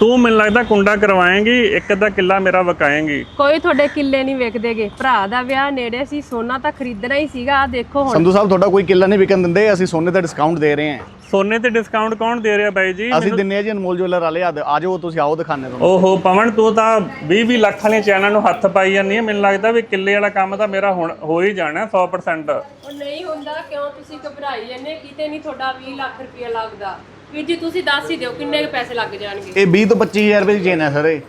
ਤੂੰ ਮੈਨੂੰ ਲੱਗਦਾ ਕੁੰਡਾ ਕਰਵਾਏਂਗੀ ਇੱਕ ਅੱਧਾ ਕਿੱਲਾ ਮੇਰਾ ਵਕਾਏਂਗੀ। ਕੋਈ ਤੁਹਾਡੇ ਕਿੱਲੇ ਨਹੀਂ ਵਿਕਦੇਗੇ। ਭਰਾ ਦਾ ਵਿਆਹ ਨੇੜੇ ਸੀ ਸੋਨਾ ਤਾਂ ਖਰੀਦਣਾ ਹੀ ਸੀਗਾ ਆ ਦੇਖੋ ਹੁਣ। ਸੰਧੂ ਸਾਹਿਬ ਤੁਹਾਡਾ ਕੋਈ ਕਿੱਲਾ ਨਹੀਂ ਵਿਕਣ ਦਿੰਦੇ ਅਸੀਂ ਸੋਨੇ ਤੇ ਡਿਸਕਾਊਂਟ ਦੇ ਰਹੇ ਹਾਂ। ਸੋਨੇ ਤੇ ਡਿਸਕਾਊਂਟ ਕੌਣ ਦੇ ਰਿਹਾ ਬਾਈ ਜੀ? ਅਸੀਂ ਦਿੰਨੇ ਆ ਜੀ ਅਨਮੋਲ ਜੁਐਲਰ ਵਾਲੇ ਆ ਆ ਜਾਓ ਤੁਸੀਂ ਆਓ ਦਿਖਾਣੇ ਤੁਹਾਨੂੰ। ਓਹੋ ਪਵਨ ਤੂੰ ਤਾਂ 20 20 ਲੱਖ ਵਾਲੀਆਂ ਚੈਨਾਂ ਨੂੰ ਹੱਥ ਪਾਈ ਜਾਂਦੀ ਹੈ ਮੈਨੂੰ ਲੱਗਦਾ ਵੀ ਕਿੱਲੇ ਵਾਲਾ ਕੰਮ ਤਾਂ ਮੇਰਾ ਹੁਣ ਹੋ ਹੀ ਜਾਣਾ 100% ਉਹ ਨਹੀਂ ਹੁੰਦਾ ਕਿਉਂ ਤੁਸੀਂ ਘਬਰਾਈ ਜਾਂਦੇ ਕਿਤੇ ਨਹੀਂ ਤੁਹਾਡਾ 20 ਲੱਖ ਰੁਪਇਆ ਲੱਗਦਾ। ਵੀਰ ਜੀ ਤੁਸੀਂ ਦੱਸ ਹੀ ਦਿਓ ਕਿੰਨੇ ਕੁ ਪੈਸੇ ਲੱਗ ਜਾਣਗੇ। ਇਹ 20 ਤੋਂ 25000 ਰੁਪਏ ਦੀ ਚੇਨ ਹੈ ਸਰ ਇਹ।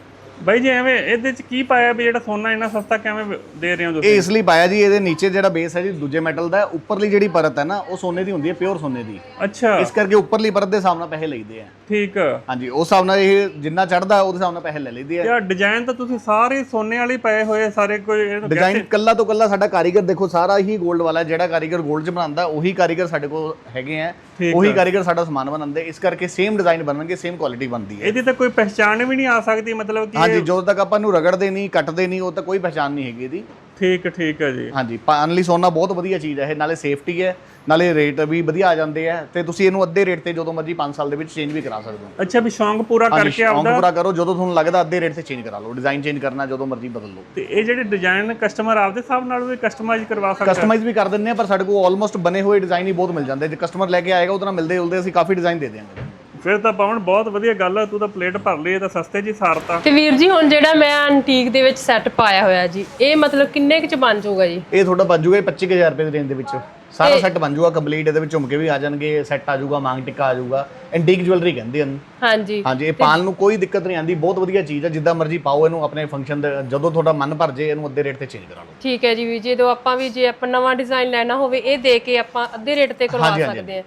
ਬਾਈ ਜੀ ਐਵੇਂ ਇਹਦੇ ਚ ਕੀ ਪਾਇਆ ਵੀ ਜਿਹੜਾ ਸੋਨਾ ਇੰਨਾ ਸਸਤਾ ਕਿਵੇਂ ਦੇ ਰਹੇ ਹੋ ਤੁਸੀਂ? ਇਹ ਇਸ ਲਈ ਪਾਇਆ ਜੀ ਇਹਦੇ ਨੀਚੇ ਜਿਹੜਾ ਬੇਸ ਹੈ ਜੀ ਦੂਜੇ ਮੈਟਲ ਦਾ ਉੱਪਰਲੀ ਜਿਹੜੀ ਪਰਤ ਹੈ ਨਾ ਉਹ ਸੋਨੇ ਦੀ ਹੁੰਦੀ ਹੈ ਪਿਓਰ ਸੋਨੇ ਦੀ। ਅੱਛਾ। ਇਸ ਕਰਕੇ ਉੱਪਰਲੀ ਪਰਤ ਦੇ ਹਿਸਾਬ ਨਾਲ ਪੈਸੇ ਲਈਦੇ ਆ। ਠੀਕ। ਹਾਂਜੀ ਉਸ ਹਿਸਾਬ ਨਾਲ ਇਹ ਜਿੰਨਾ ਚੜਦਾ ਉਹਦੇ ਹਿਸਾਬ ਨਾਲ ਪੈਸੇ ਲੈ ਲਈਦੇ ਆ। ਯਾਰ ਡਿਜ਼ਾਈਨ ਤਾਂ ਤੁਸੀਂ ਸਾਰੇ ਸੋਨੇ ਵਾਲੇ ਹੀ ਪਏ ਹੋਏ ਸਾਰੇ ਕੋਈ ਇਹ ਤਾਂ ਡਿਜ਼ਾਈਨ ਕੱਲਾ ਤੋਂ ਕੱਲਾ ਸਾਡਾ ਕਾਰੀਗਰ ਦੇਖੋ ਸਾਰਾ ਹੀ 골ਡ ਵਾਲਾ ਹੈ। ਜਿਹੜਾ ਕਾਰੀਗਰ 골ਡ 'ਚ ਬਣਾਉਂਦਾ ਉਹੀ ਕਾਰੀਗਰ ਸਾਡੇ ਕੋਲ ਹੈਗੇ ਆ। ਉਹੀ ਕਾਰੀਗਰ ਸਾਡਾ ਸਮਾਨ ਬਣਾਉਂਦੇ ਇਸ ਕਰਕੇ ਸੇਮ ਡਿਜ਼ਾਈਨ ਬਣਨਗੇ ਸੇਮ ਕੁਆਲਿਟੀ ਬਣਦੀ ਹੈ। ਇਹਦੀ ਤਾਂ ਕੋਈ ਪਹਿਚਾਣ ਵੀ ਨਹੀਂ ਆ ਸਕਦੀ ਮਤਲਬ ਕਿ ਹਾਂਜੀ ਜਦੋਂ ਤੱਕ ਆਪਾਂ ਨੂੰ ਰਗੜਦੇ ਨਹੀਂ ਕੱਟਦੇ ਨਹੀਂ ਉਹ ਤਾਂ ਕੋਈ ਪਛਾਣ ਨਹੀਂ ਹੈਗੀ ਇਹਦੀ। ਠੀਕ ਠੀਕ ਹੈ ਜੀ। ਹਾਂਜੀ ਪਾਣ ਲਈ ਸੋਨਾ ਬਹੁਤ ਵਧੀਆ ਚੀਜ਼ ਹੈ ਇਹ ਨਾਲੇ ਸੇਫਟੀ ਹੈ ਨਾਲੇ ਰੇਟ ਵੀ ਵਧੀਆ ਆ ਜਾਂਦੇ ਆ ਤੇ ਤੁਸੀਂ ਇਹਨੂੰ ਅੱਧੇ ਰੇਟ ਤੇ ਜਦੋਂ ਮਰਜ਼ੀ 5 ਸਾਲ ਦੇ ਵਿੱਚ ਚੇਂਜ ਵੀ ਕਰਾ ਸਕਦੇ ਹੋ। ਅੱਛਾ ਵੀ ਸ਼ੌਂਕ ਪੂਰਾ ਕਰਕੇ ਸ਼ੌਂਕ ਆਪਦਾ ਪੂਰਾ ਕਰੋ ਜਦੋਂ ਤੁਹਾਨੂੰ ਲੱਗਦਾ ਅੱਧੇ ਰੇਟ ਤੇ ਚੇਂਜ ਕਰਾ ਲਓ ਡਿਜ਼ਾਈਨ ਚੇਂਜ ਕਰਨਾ ਜਦੋਂ ਮਰਜ਼ੀ ਬਦਲ ਲਓ। ਤੇ ਇਹ ਜਿਹੜੇ ਡਿਜ਼ਾਈਨ ਕਸਟਮਰ ਆਪਦੇ ਹਿਸਾਬ ਨਾਲ ਵੀ ਕਸਟਮਾਈਜ਼ ਕਰਵਾ ਸਕਦਾ। ਕਸਟਮਾਈਜ਼ ਵੀ ਕਰ ਦਿੰਦੇ ਆ ਪਰ ਸਾਡੇ ਕੋਲ ਆਲਮੋਸਟ ਬਣੇ ਹੋਏ ਡਿਜ਼ਾਈਨ ਹੀ ਬਹੁਤ ਮਿਲ ਜਾਂਦੇ ਜੇ ਕਸਟਮਰ ਲੈ ਕੇ ਆਏਗਾ ਉਹਦੇ ਨਾਲ ਮਿਲਦੇ ਉਲਦੇ ਅਸੀਂ ਕਾਫੀ ਡਿਜ਼ਾਈਨ ਦੇ ਦਿਆਂਗੇ। ਫਿਰ ਤਾਂ ਪਵਨ ਬਹੁਤ ਵਧੀਆ ਗੱਲ ਆ ਤੂੰ ਤਾਂ ਪਲੇਟ ਭਰ ਲਈ ਇਹ ਤਾਂ ਸਸਤੇ ਜੀ ਸਾਰਤਾ ਤੇ। ਵੀਰ ਜੀ ਹੁਣ ਜਿਹੜਾ ਮੈਂ ਐਂਟੀਕ ਦੇ ਵਿੱਚ ਸੈੱਟ ਪਾਇਆ ਹੋਇਆ ਜੀ ਇਹ ਮਤਲਬ ਕਿੰਨੇ ਕੁ ਚ ਬਣ ਜਾਊਗਾ ਜੀ? ਇਹ ਤੁਹਾਡਾ ਬਣ ਜੂਗਾ 25000 ਰੁਪਏ ਦੀ ਰੇਂਜ ਦੇ ਵਿੱਚ। ਸਾਰਾ ਸੈੱਟ ਬਣ ਜੂਗਾ ਕੰਪਲੀਟ ਇਹਦੇ ਵਿੱਚ ਝੁਮਕੇ ਵੀ ਆ ਜਾਣਗੇ ਸੈੱਟ ਆ ਜਾਊਗਾ ਮਾਂਗ ਟਿੱਕਾ ਆ ਜਾਊਗਾ। ਐਂਟੀਕ ਜੁਐਲਰੀ ਕਹਿੰਦੇ ਹਨ ਹਾਂਜੀ। ਹਾਂਜੀ ਇਹ ਪਾਣ ਨੂੰ ਕੋਈ ਦਿੱਕਤ ਨਹੀਂ ਆਂਦੀ ਬਹੁਤ ਵਧੀਆ ਚੀਜ਼ ਹੈ ਜਿੱਦਾਂ ਮਰਜ਼ੀ ਪਾਓ ਇਹਨੂੰ ਆਪਣੇ ਫੰਕਸ਼ਨ ਦੇ ਜਦੋਂ ਤੁਹਾਡਾ ਮਨ ਭਰ ਜੇ ਇਹਨੂੰ ਅੱਧੇ ਰੇਟ ਤੇ ਚੇਂਜ ਕਰਾ ਲਓ। ਠੀਕ ਹੈ ਜੀ ਵੀਰ ਜੀ ਜਦੋਂ ਆਪਾਂ ਵੀ ਜੇ ਆਪਾਂ ਨਵਾਂ ਡਿਜ਼ਾਈਨ ਲੈਣਾ ਹੋਵੇ ਇਹ ਦੇ ਕੇ ਆਪਾਂ ਅੱਧੇ ਰੇਟ ਤੇ ਕਰਵਾ ਸਕਦੇ ਹਾਂ।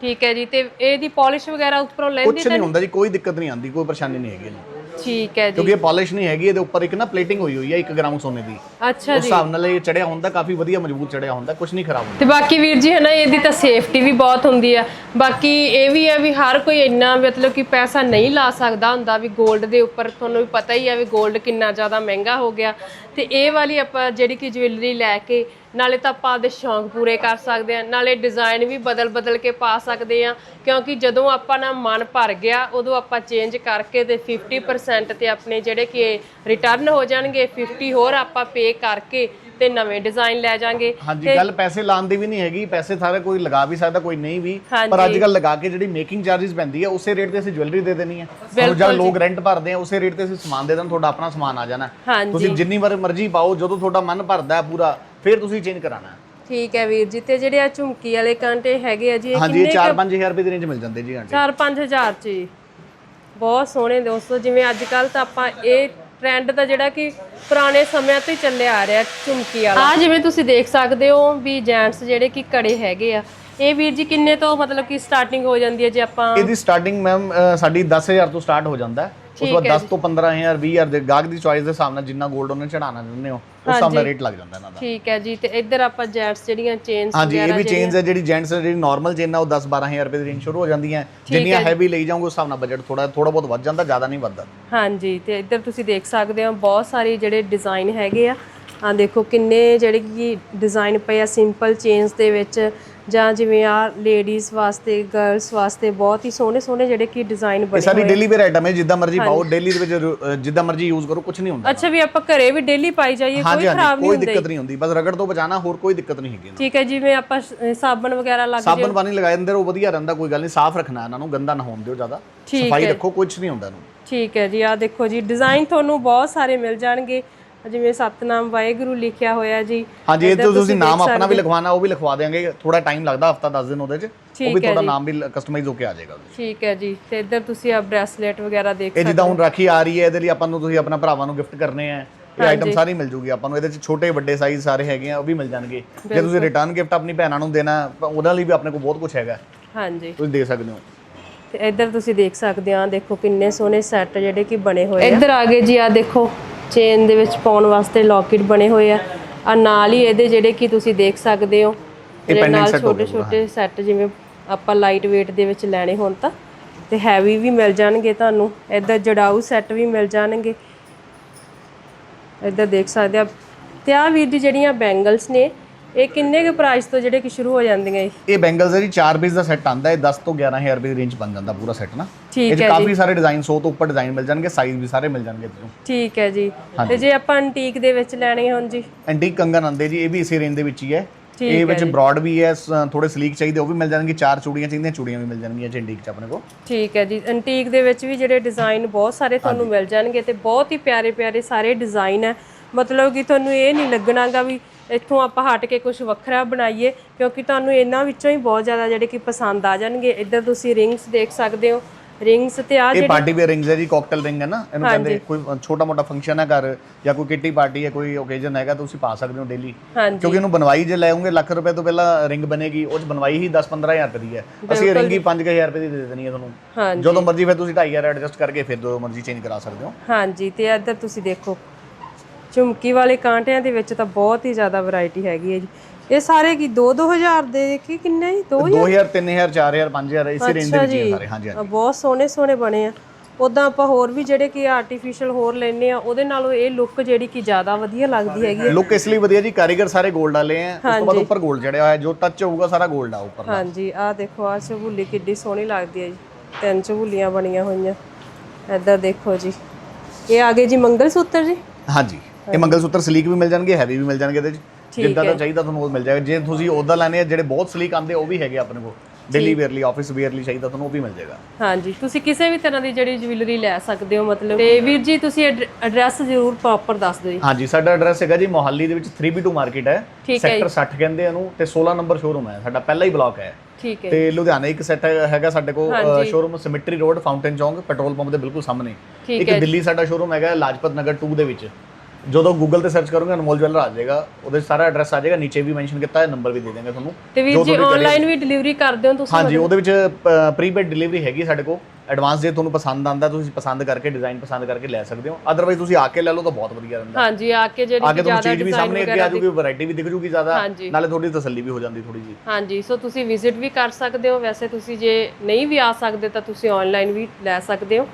ਠੀਕ ਹੈ ਜੀ ਤੇ ਇਹਦੀ ਪਾਲਿਸ਼ ਵਗੈਰਾ ਉੱਪਰੋਂ ਲੈਂਦੀ ਕੁਝ ਨਹੀਂ ਹੁੰਦਾ ਜੀ ਕੋਈ ਦਿੱਕਤ ਨਹੀਂ ਆਂਦੀ ਕੋਈ ਪਰੇਸ਼ਾਨੀ ਨਹੀਂ ਹੈਗੀ ਇਹਨੂੰ ਠੀਕ ਹੈ ਜੀ। ਕਿਉਂਕਿ ਇਹ ਪਾਲਿਸ਼ ਨਹੀਂ ਹੈਗੀ ਇਹਦੇ ਉੱਪਰ ਇੱਕ ਨਾ ਪਲੇਟਿੰਗ ਹੋਈ ਹੋਈ ਹੈ 1 ਗ੍ਰਾਮ ਸੋਨੇ ਦੀ। ਅੱਛਾ ਉਸ ਜੀ। ਹਿਸਾਬ ਨਾਲ ਇਹ ਚੜਿਆ ਹੁੰਦਾ ਕਾਫੀ ਵਧੀਆ ਮਜ਼ਬੂਤ ਚੜਿਆ ਹੁੰਦਾ ਕੁਝ ਨਹੀਂ ਖਰਾਬ ਹੁੰਦਾ। ਤੇ ਬਾਕੀ ਵੀਰ ਜੀ ਹਨਾ ਇਹਦੀ ਤਾਂ ਸੇਫਟੀ ਵੀ ਬਹੁਤ ਹੁੰਦੀ ਆ। ਬਾਕੀ ਇਹ ਵੀ ਆ ਵੀ ਹਰ ਕੋਈ ਇੰਨਾ ਮਤਲਬ ਕਿ ਪੈਸਾ ਨਹੀਂ ਲਾ ਸਕਦਾ ਹੁੰਦਾ ਵੀ 골ਡ ਦੇ ਉੱਪਰ। ਤੁਹਾਨੂੰ ਵੀ ਪਤਾ ਹੀ ਆ ਵੀ 골ਡ ਕਿੰਨਾ ਜ਼ਿਆਦਾ ਮਹਿੰਗਾ ਹੋ ਗਿਆ। ਤੇ ਇਹ ਵਾਲੀ ਆਪਾਂ ਜਿਹੜੀ ਕਿ ਜੁਐਲਰੀ ਲੈ ਕੇ ਨਾਲੇ ਤਾਂ ਆਪਾਂ ਆਪਦੇ ਸ਼ੌਂਕ ਪੂਰੇ ਕਰ ਸਕਦੇ ਆ ਨਾਲੇ ਡਿਜ਼ਾਈਨ ਵੀ ਬਦਲ ਬਦਲ ਕੇ ਪਾ ਸਕਦੇ ਆ ਕਿਉਂਕਿ ਜਦੋਂ ਆਪਾਂ ਨਾ ਮਨ ਭਰ ਗਿਆ ਉਦੋਂ ਆਪਾਂ ਚੇਂਜ ਕਰਕੇ ਤੇ 50% ਤੇ ਆਪਣੇ ਜਿਹੜੇ ਕਿ ਰਿਟਰਨ ਹੋ ਜਾਣਗੇ 50 ਹੋਰ ਆਪਾਂ ਪੇ ਕਰਕੇ ਤੇ ਨਵੇਂ ਡਿਜ਼ਾਈਨ ਲੈ ਜਾਾਂਗੇ। ਹਾਂਜੀ ਗੱਲ ਪੈਸੇ ਲਾਉਣ ਦੀ ਵੀ ਨਹੀਂ ਹੈਗੀ ਪੈਸੇ ਸਾਰੇ ਕੋਈ ਲਗਾ ਵੀ ਸਕਦਾ ਕੋਈ ਨਹੀਂ ਵੀ। ਪਰ ਅੱਜ ਕੱਲ ਲਗਾ ਕੇ ਜਿਹੜੀ ਮੇਕਿੰਗ ਚਾਰजेस ਪੈਂਦੀ ਹੈ ਉਸੇ ਰੇਟ ਤੇ ਅਸੀਂ ਜੁਐਲਰੀ ਦੇ ਦੇਣੀ ਹੈ। ਜਦ ਲੋਕ ਰੈਂਟ ਭਰਦੇ ਆ ਉਸੇ ਰੇਟ ਤੇ ਅਸੀਂ ਸਮਾਨ ਦੇ ਦੇਣ ਤੁਹਾਡਾ ਆਪਣਾ ਸਮਾਨ ਆ ਜਾਣਾ। ਤੁਸੀਂ ਜਿੰਨੀ ਵਾਰ ਮਰਜ਼ੀ ਪਾਓ ਜਦੋਂ ਤੁਹਾਡਾ ਮਨ ਭਰਦਾ ਹੈ ਪੂਰਾ ਫਿਰ ਤੁਸੀਂ ਚੇਂਜ ਕਰਾਣਾ। ਠੀਕ ਹੈ ਵੀਰ ਜੀ ਤੇ ਜਿਹੜੇ ਆ ਝੁਮਕੀ ਵਾਲੇ ਕਾਂਟੇ ਹੈਗੇ ਆ ਜੀ ਇਹ ਹਾਂਜੀ ਇਹ 4-5000 ਰੁਪਏ ਦੀ ਰੇਂਜ ਮਿਲ ਜਾਂਦੇ ਜੀ ਆਂਟੀ 4-5000 ਚ ਜੀ। ਬਹੁਤ ਸੋਹਣੇ ਦੋਸਤੋ ਜਿਵੇਂ ਅੱਜ ਕੱਲ ਤਾਂ ਆਪਾਂ ਇਹ ਟ੍ਰੈਂਡ ਤਾਂ ਜਿਹੜਾ ਕਿ ਪੁਰਾਣੇ ਸਮਿਆਂ ਤੋਂ ਹੀ ਚੱਲਿਆ ਆ ਰਿਹਾ ਝੁਮਕੀ ਵਾਲਾ। ਆ ਜਿਵੇਂ ਤੁਸੀਂ ਦੇਖ ਸਕਦੇ ਹੋ ਵੀ ਜੈਂਟਸ ਜਿਹੜੇ ਕਿ ਕੜੇ ਹੈਗੇ ਆ। ਇਹ ਵੀਰ ਜੀ ਕਿੰਨੇ ਤੋਂ ਮਤਲਬ ਕਿ ਸਟਾਰਟਿੰਗ ਹੋ ਜਾਂਦੀ ਹੈ ਜੇ ਆਪਾਂ ਇਹਦੀ ਸਟਾਰਟਿੰਗ ਮੈਮ ਸਾਡੀ 10000 ਤੋਂ ਸਟਾਰਟ ਹੋ ਜਾਂਦਾ ਹੈ। ਉਸ ਤੋਂ ਬਾਅਦ 10 ਤੋਂ 15000 20000 ਦੇ ਗਾਹਕ ਦੀ ਚੁਆਇਸ ਦੇ ਹਿਸਾਬ ਨਾਲ ਜਿੰਨਾ 골ਡ ਉਹਨੇ ਚੜਾਉਣਾ ਚਾਹੁੰਦੇ ਹੋ ਉਸ ਹਿਸਾਬ ਨਾਲ ਰੇਟ ਲੱਗ ਜਾਂਦਾ ਇਹਨਾਂ ਦਾ। ਠੀਕ ਹੈ ਜੀ ਤੇ ਇੱਧਰ ਆਪਾਂ ਜੈਂਟਸ ਜਿਹੜੀਆਂ ਚੇਨਸ ਹਾਂਜੀ ਇਹ ਵੀ ਚੇਂਜ ਹੈ ਜਿਹੜੀ ਜੈਂਟਸ ਜਿਹੜੀ ਨਾਰਮਲ ਚੇਨ ਆ ਉਹ 10 12000 ਰੁਪਏ ਦੀ ਰੇਂਜ ਸ਼ੁਰੂ ਹੋ ਜਾਂਦੀਆਂ ਜਿੰਨੀਆਂ ਹੈਵੀ ਲਈ ਜਾਓਗੇ ਉਸ ਹਿਸਾਬ ਨਾਲ ਬਜਟ ਥੋੜਾ ਥੋੜਾ ਬਹੁਤ ਵੱਧ ਜਾਂਦਾ ਜ਼ਿਆਦਾ ਨਹੀਂ ਵੱਧਦਾ। ਹਾਂਜੀ ਤੇ ਇੱਧਰ ਤੁਸੀਂ ਦੇਖ ਸਕਦੇ ਹੋ ਬਹੁਤ ਸਾਰੇ ਜਿਹੜੇ ਡਿਜ਼ਾਈਨ ਹੈਗੇ ਆ। ਆ ਦੇਖੋ ਕਿੰਨੇ ਜਿਹੜੇ ਕਿ ਡਿਜ਼ਾਈਨ ਪਏ ਆ ਸਿੰਪਲ ਚੇਨਸ ਦੇ ਵਿੱਚ ਜਾਂ ਜਿਵੇਂ ਆ ਲੇਡੀਜ਼ ਵਾਸਤੇ ਗਰਲਸ ਵਾਸਤੇ ਬਹੁਤ ਹੀ ਸੋਹਣੇ ਸੋਹਣੇ ਜਿਹੜੇ ਕਿ ਡਿਜ਼ਾਈਨ ਇਹ ਬਣੇ ਸਾਰੀ ਡੇਲੀ ਵੇਅਰ ਆਈਟਮ ਹੈ ਜਿੱਦਾਂ ਮਰਜ਼ੀ ਪਾਓ ਡੇਲੀ ਦੇ ਵਿੱਚ ਅ, ਜਿੱਦਾਂ ਮਰਜ਼ੀ ਯੂਜ਼ ਕਰੋ ਕੁਝ ਨਹੀਂ ਹੁੰਦਾ ਅੱਛਾ ਵੀ ਆਪਾਂ ਘਰੇ ਵੀ ਡੇਲੀ ਪਾਈ ਜਾਈਏ ਕੋਈ ਹਾਂਜੀ ਖਰਾਬ ਹਾਂਜੀ ਨਹੀਂ ਕੋਈ ਹੁੰਦਾ ਦਿੱਕਤ ਨਹੀਂ ਹੁੰਦੀ ਬਸ ਰਗੜ ਤੋਂ ਬਚਾਣਾ ਹੋਰ ਕੋਈ ਦਿੱਕਤ ਨਹੀਂ ਹੈਗੀ ਠੀਕ ਹੈ ਜਿਵੇਂ ਆਪਾਂ ਸ- ਸਾਬਣ ਵਗੈਰਾ ਲੱਗ ਸਾਬਣ ਪਾਣੀ ਲਗਾਏ ਅੰਦਰ ਉਹ ਵਧੀਆ ਰਹਿੰਦਾ ਕੋਈ ਗੱਲ ਨਹੀਂ ਸਾਫ਼ ਰੱਖਣਾ ਇਹਨਾਂ ਨੂੰ ਗੰਦਾ ਨਾ ਹੋਣ ਦਿਓ ਜ਼ਿਆਦਾ। ਸਫ਼ਾਈ ਰੱਖੋ ਕੁਝ ਨਹੀਂ ਹੁੰਦਾ ਇਹਨੂੰ ਠੀਕ ਹੈ ਜੀ ਆ ਦੇਖੋ ਜੀ ਡਿਜ਼ਾਈਨ ਤੁਹਾਨੂੰ ਬਹੁਤ ਸਾਰੇ ਮਿਲ ਜਾਣਗੇ। ਜਿਵੇਂ ਸਤਨਾਮ ਵਾਹਿਗੁਰੂ ਲਿਖਿਆ ਹੋਇਆ ਜੀ। ਹਾਂਜੀ ਇਹ ਤੋਂ ਤੁਸੀਂ ਨਾਮ ਆਪਣਾ ਵੀ ਲਿਖਵਾਉਣਾ ਉਹ ਵੀ ਲਿਖਵਾ ਦੇਾਂਗੇ ਥੋੜਾ ਟਾਈਮ ਲੱਗਦਾ ਹਫਤਾ 10 ਦਿਨ ਉਹਦੇ 'ਚ। ਉਹ ਵੀ ਹੈ ਤੁਹਾਡਾ। ਨਾਮ ਵੀ ਕਸਟਮਾਈਜ਼ ਹੋ ਕੇ ਆ ਜਾਏਗਾ। ਠੀਕ ਹੈ ਜੀ। ਤੇ ਇੱਧਰ ਤੁਸੀਂ ਆ ਬ੍ਰੈਸਲੇਟ ਵਗੈਰਾ ਦੇਖ ਇਹ ਸਕਦੇ ਜਿੱਦਾਂ ਹੁਣ ਰਾਖੀ ਆ ਰਹੀ ਹੈ ਇਹਦੇ ਲਈ ਆਪਾਂ ਨੂੰ ਤੁਸੀਂ ਆਪਣਾ ਭਰਾਵਾਂ ਨੂੰ ਗਿਫਟ ਕਰਨੇ ਆ ਇਹ ਆਈਟਮ ਸਾਰੀ ਮਿਲ ਜੂਗੀ ਆਪਾਂ ਨੂੰ। ਇਹਦੇ 'ਚ ਛੋਟੇ ਵੱਡੇ ਸਾਈਜ਼ ਸਾਰੇ ਹੈਗੇ ਆ ਉਹ ਵੀ ਮਿਲ ਜਾਣਗੇ। ਜੇ ਤੁਸੀਂ ਰਿਟਰਨ ਗਿਫਟ ਆਪਣੀ ਭੈਣਾਂ ਨੂੰ ਦੇਣਾ ਉਹਨਾਂ ਲਈ ਵੀ ਆਪਣੇ ਕੋਲ ਬਹੁਤ ਕੁਝ ਹੈਗਾ। ਹਾਂਜੀ। ਤੁਸੀਂ ਦੇ ਸਕਦੇ ਹੋ। ਤੇ ਇੱਧਰ ਤੁਸੀਂ ਦੇਖ ਸਕਦੇ ਆ ਦੇਖੋ ਕਿੰਨੇ ਸੋਹਣੇ ਸੈੱਟ ਜਿਹੜੇ ਕਿ ਬਣੇ ਹੋਏ ਆ। ਇੱਧਰ ਆ ਗਏ ਜੀ ਆ ਦੇਖੋ। ਚੇਨ ਦੇ ਵਿੱਚ ਪਾਉਣ ਵਾਸਤੇ ਲੌਕਟ ਬਣੇ ਹੋਏ ਆ। ਆ ਨਾਲ ਹੀ ਇਹਦੇ ਜਿਹੜੇ ਕਿ ਤੁਸੀਂ ਦੇਖ ਸਕਦੇ ਹੋ ਜਿਹੜੇ ਨਾਲ ਛੋਟੇ ਛੋਟੇ ਸੈੱਟ ਜਿਵੇਂ ਆਪਾਂ ਲਾਈਟ weight ਦੇ ਵਿੱਚ ਲੈਣੇ ਹੋਣ ਤਾਂ ਤੇ ਹੈਵੀ ਵੀ ਮਿਲ ਜਾਣਗੇ ਤੁਹਾਨੂੰ। ਇੱਧਰ ਜੜਾਊ ਸੈੱਟ ਵੀ ਮਿਲ ਜਾਣਗੇ। ਇੱਧਰ ਦੇਖ ਸਕਦੇ ਆ। ਤੇ ਆ ਵੀਰ ਦੀ ਜਿਹੜੀਆਂ ਬੈਂਗਲਸ ਨੇ ਇਹ ਕਿੰਨੇ ਕੁ ਪ੍ਰਾਈਸ ਤੋਂ ਜਿਹੜੇ ਕਿ ਸ਼ੁਰੂ ਹੋ ਜਾਂਦੀਆਂ ਜੀ? ਇਹ ਬੈਂਗਲਸ ਹੈ ਜੀ 4 ਪੀਸ ਦਾ ਸੈੱਟ ਆਂਦਾ ਹੈ 10 ਤੋਂ 11000 ਰੁਪਏ ਦੀ ਰੇਂਜ ਬਣ ਜਾਂਦਾ ਪੂਰਾ ਸੈੱਟ ਨਾ। ਠੀਕ ਹੈ ਕਾਫੀ ਸਾਰੇ ਡਿਜ਼ਾਈਨ 100 ਤੋਂ ਉੱਪਰ ਡਿਜ਼ਾਈਨ ਮਿਲ ਜਾਣਗੇ ਸਾਈਜ਼ ਵੀ ਸਾਰੇ ਮਿਲ ਜਾਣਗੇ ਤੁਹਾਨੂੰ ਠੀਕ ਹੈ ਜੀ। ਤੇ ਜੇ ਆਪਾਂ ਐਂਟੀਕ ਦੇ ਵਿੱਚ ਲੈਣੇ ਹੋਣ ਜੀ? ਐਂਟੀਕ ਕੰਗਨ ਆਂਦੇ ਜੀ ਇਹ ਵੀ ਇਸੇ ਰੇਂਜ ਦੇ ਵਿੱਚ ਹੀ ਹੈ। ਇਹ ਵਿੱਚ ਬ੍ਰੌਡ ਵੀ ਹੈ ਥੋੜੇ ਸਲੀਕ ਚਾਹੀਦੇ ਉਹ ਵੀ ਮਿਲ ਜਾਣਗੇ ਚਾਰ ਚੂੜੀਆਂ ਚਾਹੀਦੀਆਂ ਚੂੜੀਆਂ ਵੀ ਮਿਲ ਜਾਣਗੀਆਂ ਐਂਟੀਕ ਚ ਆਪਣੇ ਕੋਲ। ਠੀਕ ਹੈ ਜੀ। ਐਂਟੀਕ ਦੇ ਵਿੱਚ ਵੀ ਜਿਹੜੇ ਡਿਜ਼ਾਈਨ ਬਹੁਤ ਸਾਰੇ ਤੁਹਾਨੂੰ ਮਿਲ ਜਾਣਗੇ ਤੇ ਬਹੁਤ ਹੀ ਪਿਆਰੇ ਪਿਆਰੇ ਸਾਰੇ ਡਿਜ਼ਾਈਨ ਹੈ। ਮਤਲਬ ਕਿ ਤੁਹਾਨੂੰ ਇਹ ਨਹੀਂ ਲੱਗਣਾਗਾ ਵੀ ਇੱਥੋਂ ਆਪਾਂ ਹਟ ਕੇ ਕੁਝ ਵੱਖਰਾ ਬਣਾਈਏ ਕਿਉਂਕਿ ਤੁਹਾਨੂੰ ਇਹਨਾਂ ਵਿੱਚੋਂ ਹੀ ਬਹੁਤ ਜ਼ਿਆਦਾ ਜਿਹੜੇ ਕਿ ਪਸੰਦ ਆ ਜਾਣਗੇ। ਇੱਧਰ ਤੁਸੀਂ ਰਿੰਗਸ ਦੇਖ ਸਕਦੇ ਹੋ। ਰਿੰਗਸ ਤੇ ਆ ਇਹ ਪਾਰਟੀ ਵੇਅਰ ਰਿੰਗਸ ਹੈ ਜੀ ਕਾਕਟੇਲ ਰਿੰਗ ਹੈ ਨਾ ਇਹਨੂੰ ਕਹਿੰਦੇ ਕੋਈ ਛੋਟਾ ਮੋਟਾ ਫੰਕਸ਼ਨ ਹੈ ਘਰ ਜਾਂ ਕੋਈ ਕਿੱਟੀ ਪਾਰਟੀ ਹੈ ਕੋਈ ਓਕੇਜ਼ਨ ਹੈਗਾ ਤੁਸੀਂ ਪਾ ਸਕਦੇ ਹੋ ਡੇਲੀ ਕਿਉਂਕਿ ਇਹਨੂੰ ਬਣਵਾਈ ਜੇ ਲੈਉਂਗੇ ਲੱਖ ਰੁਪਏ ਤੋਂ ਪਹਿਲਾਂ ਰਿੰਗ ਬਣੇਗੀ ਉਹ ਚ ਬਣਵਾਈ ਹੀ 10 15000 ਰੁਪਏ ਦੀ ਹੈ। ਅਸੀਂ ਰਿੰਗ ਹੀ 5000 ਰੁਪਏ ਦੀ ਦੇ ਦੇਣੀ ਹੈ ਤੁਹਾਨੂੰ। ਜਦੋਂ ਮਰਜ਼ੀ ਫਿਰ ਤੁਸੀਂ 2500 ਐਡਜਸਟ ਕਰਕੇ ਫਿਰ ਜਦੋਂ ਮਰਜ਼ੀ ਚੇਂਜ ਕਰਾ ਸਕਦੇ ਹੋ। ਹਾਂਜੀ ਤੇ ਇੱਧਰ ਤੁਸੀਂ ਦੇਖੋ। ਝੁਮਕੀ ਵਾਲੇ ਕਾਂਟਿਆਂ ਦੇ ਵਿੱਚ ਤਾਂ ਬਹੁਤ ਹੀ ਜ਼ਿਆਦਾ ਵੈਰਾਈਟੀ ਹੈਗੀ ਹੈ ਜੀ। ਇਹ ਸਾਰੇ ਕੀ 2 2000 ਦੇ ਦੇਖੀ ਕਿੰਨੇ 2000 2000 3000 4000 5000 ਇਸੇ ਰੇਂਜ ਦੇ ਵਿੱਚ ਹੀ ਸਾਰੇ ਹਾਂਜੀ ਹਾਂਜੀ। ਬਹੁਤ ਸੋਹਣੇ ਸੋਹਣੇ ਬਣੇ ਆ। ਉਦਾਂ ਆਪਾਂ ਹੋਰ ਵੀ ਜਿਹੜੇ ਕਿ ਆਰਟੀਫੀਸ਼ੀਅਲ ਹੋਰ ਲੈਣੇ ਆ ਉਹਦੇ ਨਾਲੋਂ ਇਹ ਲੁੱਕ ਜਿਹੜੀ ਕਿ ਜ਼ਿਆਦਾ ਵਧੀਆ ਲੱਗਦੀ ਹੈਗੀ ਲੁੱਕ ਇਸ ਲਈ ਵਧੀਆ ਜੀ ਕਾਰੀਗਰ ਸਾਰੇ 골ਡ ਵਾਲੇ ਆ। ਉਸ ਤੋਂ ਬਾਅਦ ਉੱਪਰ 골ਡ ਚੜਿਆ ਹੋਇਆ ਜੋ ਟੱਚ ਹੋਊਗਾ ਸਾਰਾ 골ਡ ਆ ਉੱਪਰ ਹਾਂਜੀ ਆਹ ਦੇਖੋ ਆਹ ਚਬੂਲੀ ਕਿੱਡੀ ਸੋਹਣੀ ਲੱਗਦੀ ਹੈ ਜੀ। ਤਿੰਨ ਚਬੂਲੀਆਂ ਬਣੀਆਂ ਹੋਈਆਂ। ਐਦਾਂ ਦੇਖੋ ਜੀ। ਇਹ ਆ ਗਏ ਜੀ ਮੰਗਲ ਸੂਤਰ ਜੀ? ਹਾਂਜੀ। ਇਹ ਮੰਗਲ ਸੂਤਰ ਸਲੀਕ ਵੀ ਮਿਲ ਜਾਣਗੇ ਹੈਵੀ ਵੀ ਮਿਲ ਜਾਣਗੇ ਇਹਦੇ ਚ। ਜਿੱਦਾਂ ਦਾ ਚਾਹੀਦਾ ਤੁਹਾਨੂੰ ਉਹ ਮਿਲ ਜਾਏਗਾ। ਜੇ ਤੁਸੀਂ ਉਹਦਾ ਲੈਣੇ ਆ ਜਿਹੜੇ ਬਹੁਤ ਸਲੀਕ ਆਉਂਦੇ ਉਹ ਵੀ ਹੈਗੇ ਆਪਣੇ ਕੋਲ। ਡੇਲੀ ਵੇਅਰ ਲਈ ਆਫਿਸ ਵੇਅਰ ਲਈ ਚਾਹੀਦਾ ਤੁਹਾਨੂੰ ਉਹ ਵੀ ਮਿਲ ਜਾਏਗਾ। ਹਾਂਜੀ। ਤੁਸੀਂ ਕਿਸੇ ਵੀ ਤਰ੍ਹਾਂ ਦੀ ਜਿਹੜੀ ਜੁਐਲਰੀ ਲੈ ਸਕਦੇ ਹੋ ਮਤਲਬ ਤੇ ਵੀਰ ਜੀ ਤੁਸੀਂ ਐਡਰੈਸ ਜ਼ਰੂਰ ਪ੍ਰੋਪਰ ਦੱਸ ਦਿਓ ਜੀ। ਹਾਂਜੀ ਸਾਡਾ ਐਡਰੈਸ ਹੈਗਾ ਜੀ ਮੋਹਾਲੀ ਦੇ ਵਿੱਚ 3B2 ਮਾਰਕੀਟ ਹੈ। ਸੈਕਟਰ 60 ਕਹਿੰਦੇ ਇਹਨੂੰ ਤੇ 16 ਨੰਬਰ ਸ਼ੋਰੂਮ ਹੈ। ਸਾਡਾ ਪਹਿਲਾ ਹੀ ਬਲਾਕ ਹੈ। ਠੀਕ ਹੈ। ਤੇ ਲੁਧਿਆਣੇ ਇੱਕ ਸੈਟ ਹੈਗਾ ਸਾਡੇ ਕੋਲ ਸ਼ੋਰੂਮ ਸਿਮਟਰੀ ਰੋਡ ਫਾਊਂਟੇਨ ਚੌਂਕ ਪੈਟਰੋਲ ਪੰਪ ਦੇ ਬਿਲਕੁਲ ਸਾਹਮਣੇ। ਇੱਕ ਦਿੱਲੀ ਸਾਡਾ ਸ਼ੋਰੂਮ ਹੈਗਾ ਲਾਜਪਤ ਨਗਰ 2 ਦੇ ਵਿੱਚ। ਜਦੋਂ ਗੂਗਲ ਤੇ ਸਰਚ ਕਰੋਗੇ ਅਨਮੋਲ ਜਵੈਲਰ ਆ ਜਾਏਗਾ। ਉਹਦੇ ਸਾਰਾ ਐਡਰੈਸ ਆ ਜਾਏਗਾ ਨੀਚੇ ਵੀ ਮੈਂਸ਼ਨ ਕੀਤਾ ਹੈ ਨੰਬਰ ਵੀ ਦੇ ਦੇਵਾਂਗੇ ਤੁਹਾਨੂੰ। ਤੇ ਵੀਰ ਜੀ ਆਨਲਾਈਨ ਵੀ ਡਿਲੀਵਰੀ ਕਰਦੇ ਹੋ ਤੁਸੀਂ ਹਾਂਜੀ ਉਹਦੇ ਵਿੱਚ ਪ੍ਰੀਪੇਡ ਡਿਲੀਵਰੀ ਹੈਗੀ ਸਾਡੇ ਕੋਲ। ਐਡਵਾਂਸ ਜੇ ਤੁਹਾਨੂੰ ਪਸੰਦ ਆਂਦਾ ਤੁਸੀਂ ਪਸੰਦ ਕਰਕੇ ਡਿਜ਼ਾਈਨ ਪਸੰਦ ਕਰਕੇ ਲੈ ਸਕਦੇ ਹੋ। ਅਦਰਵਾਈਜ਼ ਤੁਸੀਂ ਆ ਕੇ ਲੈ ਲਓ ਤਾਂ ਬਹੁਤ ਵਧੀਆ ਰਹਿੰਦਾ। ਹਾਂਜੀ ਆ ਕੇ ਜਿਹੜੀ ਜ਼ਿਆਦਾ ਚੀਜ਼ ਵੀ ਸਾਹਮਣੇ ਅੱਗੇ ਆ ਜਾਊਗੀ ਵੈਰਾਈਟੀ ਵੀ ਦਿਖ ਜੂਗੀ ਜ਼ਿਆਦਾ। ਨਾਲੇ ਥੋੜੀ ਤਸੱਲੀ ਵੀ ਹੋ ਜਾਂਦੀ ਥੋੜੀ ਜੀ ਹਾਂਜੀ ਸੋ ਤੁਸੀਂ ਵਿਜ਼ਿਟ ਵੀ ਕਰ ਸਕਦੇ ਹੋ। ਵੈਸੇ ਤੁਸੀਂ ਜੇ ਨਹੀਂ ਵੀ ਆ ਸਕਦੇ ਤਾਂ ਤੁਸੀਂ ਆਨਲਾਈਨ ਵੀ ਲੈ ਸਕਦੇ ਹੋ।